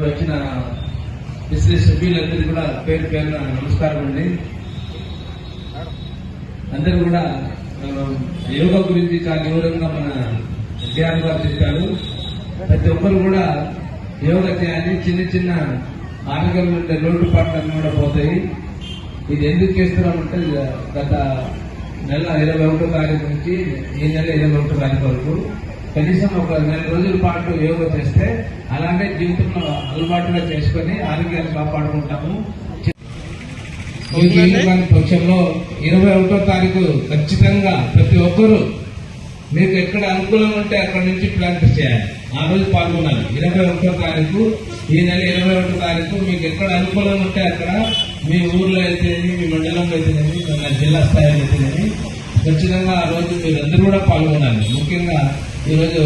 ఇప్పుడు వచ్చిన ఎస్సీ సభ్యులందరికీ కూడా పేరు పేరున నమస్కారం అండి. అందరూ కూడా యోగా గురించి చాలా వివరంగా మన ధ్యాన్ గారు చెప్పారు. ప్రతి ఒక్కరు కూడా యోగా చేయాలి చిన్న చిన్న ఆరోగ్యంలో రోడ్డు లోటుపాట్లన్నీ కూడా పోతాయి. ఇది ఎందుకు చేస్తున్నామంటే గత నెల ఇరవై ఒకటో తారీఖు నుంచి ఈ నెల ఇరవై ఒకటో తారీఖు వరకు కనీసం ఒక నెల రోజుల పాటు యోగా చేస్తే అలాగే జీవితంలో అలవాటుగా చేసుకొని ఆరోగ్యాన్ని కాపాడుకుంటాము. పక్షంలో ఇరవై ఒకటో తారీఖు ఖచ్చితంగా ప్రతి ఒక్కరూ మీకు ఎక్కడ అనుకూలం ఉంటే అక్కడ నుంచి ప్రాక్టీస్ చేయాలి. ఆ రోజు పాల్గొనాలి. ఇరవై ఒకటో తారీఖు ఈ నెల ఇరవై ఒకటో తారీఖు మీకు ఎక్కడ అనుకూలం ఉంటే అక్కడ మీ ఊర్లో అయితేనేమి మీ మండలంలో అయితేనేమి జిల్లా స్థాయిలో అయితేనేమి ఖచ్చితంగా ఆ రోజు మీరందరూ కూడా పాల్గొనాలి. ముఖ్యంగా ఈరోజు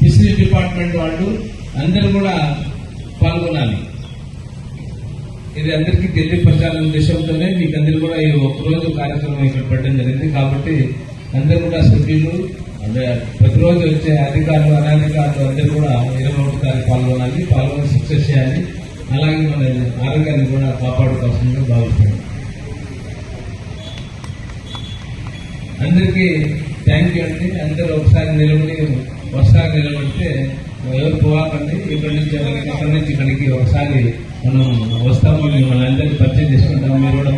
ఫిషరీస్ డిపార్ట్మెంట్ వాళ్ళు అందరూ కూడా పాల్గొనాలి. ఇది అందరికీ తెలియపరచాలనే ఉద్దేశంతోనే మీకు అందరూ కూడా ఈ ఒక్కరోజు కార్యక్రమం ఇక్కడ పెట్టడం జరిగింది. కాబట్టి అందరూ కూడా సభ్యులు అంటే ప్రతిరోజు వచ్చే అధికారులు అనధికారులు అందరూ కూడా ఇరవై ఒకటి తారీఖు పాల్గొనాలి. పాల్గొని సక్సెస్ చేయాలి. అలాగే మన ఆరోగ్యాన్ని కూడా కాపాడుకోవాల్సిందిగా భావిస్తున్నాం. అందరికీ థ్యాంక్ యూ అండి. అందరూ ఒకసారి నిలబడి ఒకసారి నిలబడితే ఎవరు పోవాలండి ఇక్కడి నుంచి అలాగే ఇక్కడి నుంచి ఇక్కడికి ఒకసారి మనం వస్తాము. మిమ్మల్ని అందరికీ పరిచయం చేసుకుంటాము. మీరు కూడా